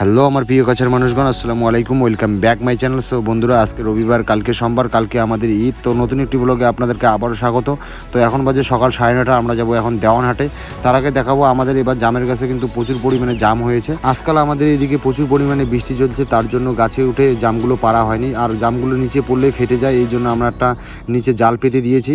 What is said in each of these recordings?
Hello, আমার প্রিয় কাছের মানুষগণ, আসসালামু আলাইকুম, welcome back my channel. So বন্ধুরা, আজকে রবিবার, কালকে সোমবার, কালকে আমাদের ঈদ, তো নতুন একটি ব্লগে আপনাদেরকে আবারও স্বাগত। তো এখন বাজে সকাল সাড়ে নটা আমরা যাব এখন দেওয়ানহাটে। তার আগে দেখাবো, আমাদের এবার জামের কাছে কিন্তু প্রচুর পরিমাণে জাম হয়েছে। আজকাল আমাদের এদিকে প্রচুর পরিমাণে বৃষ্টি চলছে, তার জন্য গাছে উঠে জামগুলো পাড়া হয়নি। আর জামগুলো নিচে পড়লে ফেটে যায়, এই জন্য আমরা একটা নিচে জাল পেতে দিয়েছি।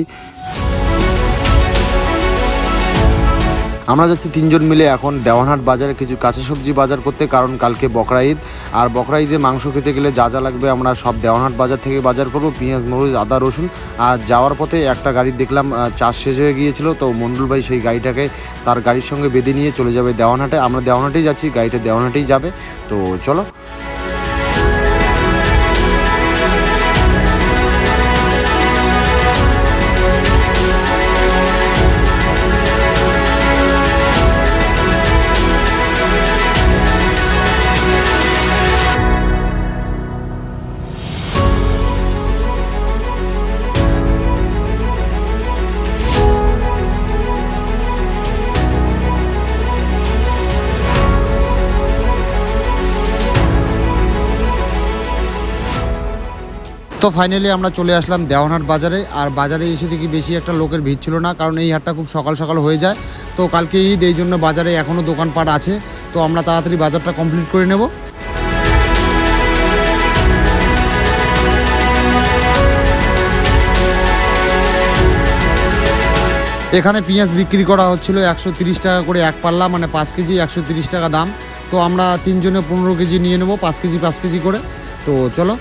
আমরা যাচ্ছি তিনজন মিলে এখন দেওয়ানহাট বাজারে কিছু কাঁচা সবজি বাজার করতে, কারণ কালকে বকরা ঈদ। আর বকরা ঈদে মাংস খেতে গেলে যা যা লাগবে আমরা সব দেওয়ানহাট বাজার থেকে বাজার করব। পেঁয়াজ, মরিচ, আদা, রসুন। আর যাওয়ার পথে একটা গাড়ি দেখলাম চাষ শেষ হয়ে গিয়েছিল, তো মন্ডল ভাই সেই গাড়িটাকে তার গাড়ির সঙ্গে বেঁধে নিয়ে চলে যাবে দেওয়ানহাটে। আমরা দেওয়ানহাটেই যাচ্ছি, গাড়িটা দেওয়ানহাটেই যাবে। তো চলো। তো ফাইনালি আমরা চলে আসলাম দেওয়ানহাট বাজারে। আর বাজারে এসে দেখি বেশি একটা লোকের ভিড় ছিল না, কারণ এই হাটটা খুব সকাল সকাল হয়ে যায়। তো কালকে ঈদ, এই জন্য বাজারে এখনও দোকানপাট আছে। তো আমরা তাড়াতাড়ি বাজারটা কমপ্লিট করে নেব। এখানে পেঁয়াজ বিক্রি করা হচ্ছিল একশো টাকা করে এক পাল্লা মানে পাঁচ কেজি একশো টাকা দাম। তো আমরা তিনজনে পনেরো কেজি নিয়ে নেব, পাঁচ কেজি পাঁচ কেজি করে। তো চলো।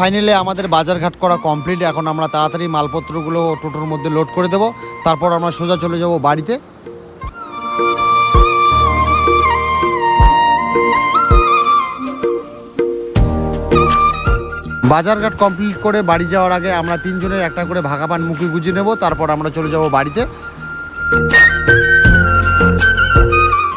ফাইনালি আমাদের বাজারঘাট করা কমপ্লিট। এখন আমরা তাড়াতাড়ি মালপত্রগুলো টোটোর মধ্যে লোড করে দেবো। তারপর আমরা সোজা চলে যাব বাড়িতে। বাজারঘাট কমপ্লিট করে বাড়ি যাওয়ার আগে আমরা তিনজনে একটা করে ভাগাপান মুখে গুজিয়ে নেব। তারপর আমরা চলে যাব বাড়িতে।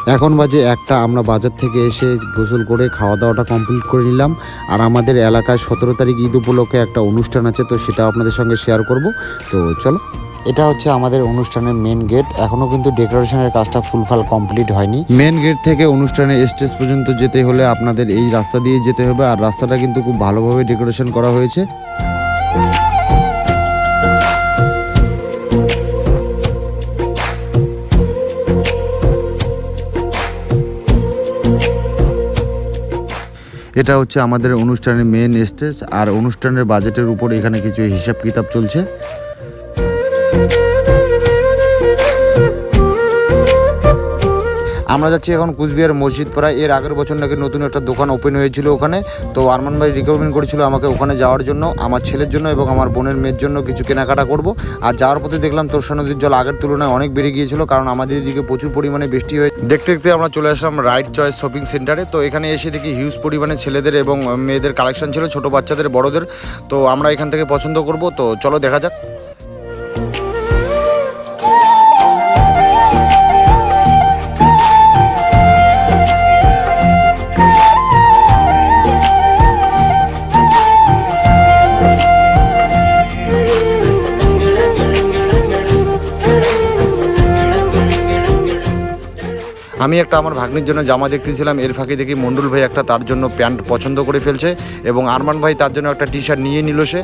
এখন বাজে একটা আমরা বাজার থেকে এসে গোসল করে খাওয়া দাওয়াটা কমপ্লিট করে নিলাম। আর আমাদের এলাকায় সতেরো তারিখ ঈদ উপলক্ষে একটা অনুষ্ঠান আছে তো সেটা আপনাদের সঙ্গে শেয়ার করব। তো চলো। এটা হচ্ছে আমাদের অনুষ্ঠানের মেন গেট এখনও কিন্তু ডেকোরেশনের কাজটা ফুলফাল কমপ্লিট হয়নি। মেন গেট থেকে অনুষ্ঠানের স্টেজ পর্যন্ত যেতে হলে আপনাদের এই রাস্তা দিয়ে যেতে হবে। আর রাস্তাটা কিন্তু খুব ভালোভাবে ডেকোরেশন করা হয়েছে। এটা হচ্ছে আমাদের অনুষ্ঠানের মেন স্টেজ আর অনুষ্ঠানের বাজেটের উপর এখানে কিছু হিসাব কিতাব চলছে। আমরা যাচ্ছি এখন কুচবিহার মসজিদ পাড়ায় এর আগের বছর নাকি নতুন একটা দোকান ওপেন হয়েছিল ওখানে। তো আরমান ভাই রিকমেন্ড করেছিল আমাকে ওখানে যাওয়ার জন্য, আমার ছেলের জন্য এবং আমার বোনের মেয়ের জন্য কিছু কেনাকাটা করব। আর যাওয়ার পথে দেখলাম তোরসা নদীর জল আগের তুলনায় অনেক বেড়ে গিয়েছিল, কারণ আমাদের এদিকে প্রচুর পরিমাণে বৃষ্টি হয়ে দেখতে দেখতে আমরা চলে আসলাম রাইট চয়েস শপিং সেন্টারে তো এখানে এসে দেখি হিউজ পরিমাণে ছেলেদের এবং মেয়েদের কালেকশন ছিল, ছোট বাচ্চাদের, বড়দের। তো আমরা এখান থেকে পছন্দ করব। তো চলো দেখা যাক। আমি একটা আমার ভাগ্নির জন্য জামা দেখতেছিলাম, এর ফাঁকে দেখি মন্ডল ভাই একটা তার জন্য প্যান্ট পছন্দ করে ফেলছে এবং আরমান ভাই তার জন্য একটা টি শার্ট নিয়ে নিল সে।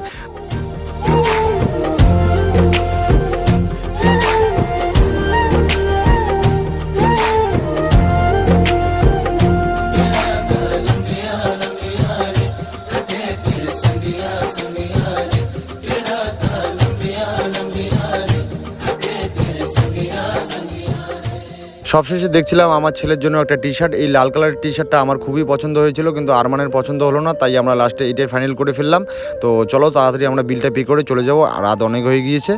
সবশেষে দেখছিলাম আমার ছেলের জন্য একটা টি শার্ট এই লাল কালারের টি শার্টটা আমার খুবই পছন্দ হয়েছিল, কিন্তু আরমানের পছন্দ হলো না, তাই আমরা লাস্টে এটাই ফাইনাল করে ফেললাম। তো চলো তাড়াতাড়ি আমরা বিলটা পে করে চলে যাব রাত অনেক হয়ে গিয়েছে।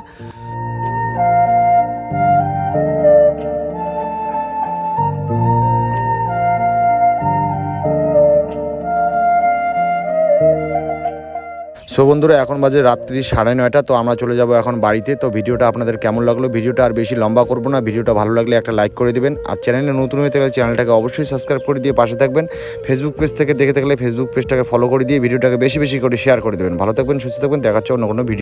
সো বন্ধুরা, এখন বাজে রাত্রি সাড়ে নয়টা, তো আমরা চলে যাব এখন বাড়িতে। তো ভিডিওটা আপনাদের কেমন লাগল? ভিডিওটা আর বেশি লম্বা করব না। ভিডিওটা ভালো লাগলে একটা লাইক করে দেবেন। আর চ্যানেলে নতুন হয়ে থাকলে চ্যানেলটাকে অবশ্যই সাবস্ক্রাইব করে দিয়ে পাশে থাকবেন। ফেসবুক পেজ থেকে দেখে থাকলে ফেসবুক পেজটাকে ফলো করে দিয়ে ভিডিওটাকে বেশি বেশি করে শেয়ার করে দেবেন। ভালো থাকবেন, সুস্থ থাকবেন। দেখাচ্ছে অন্য কোনো ভিডিও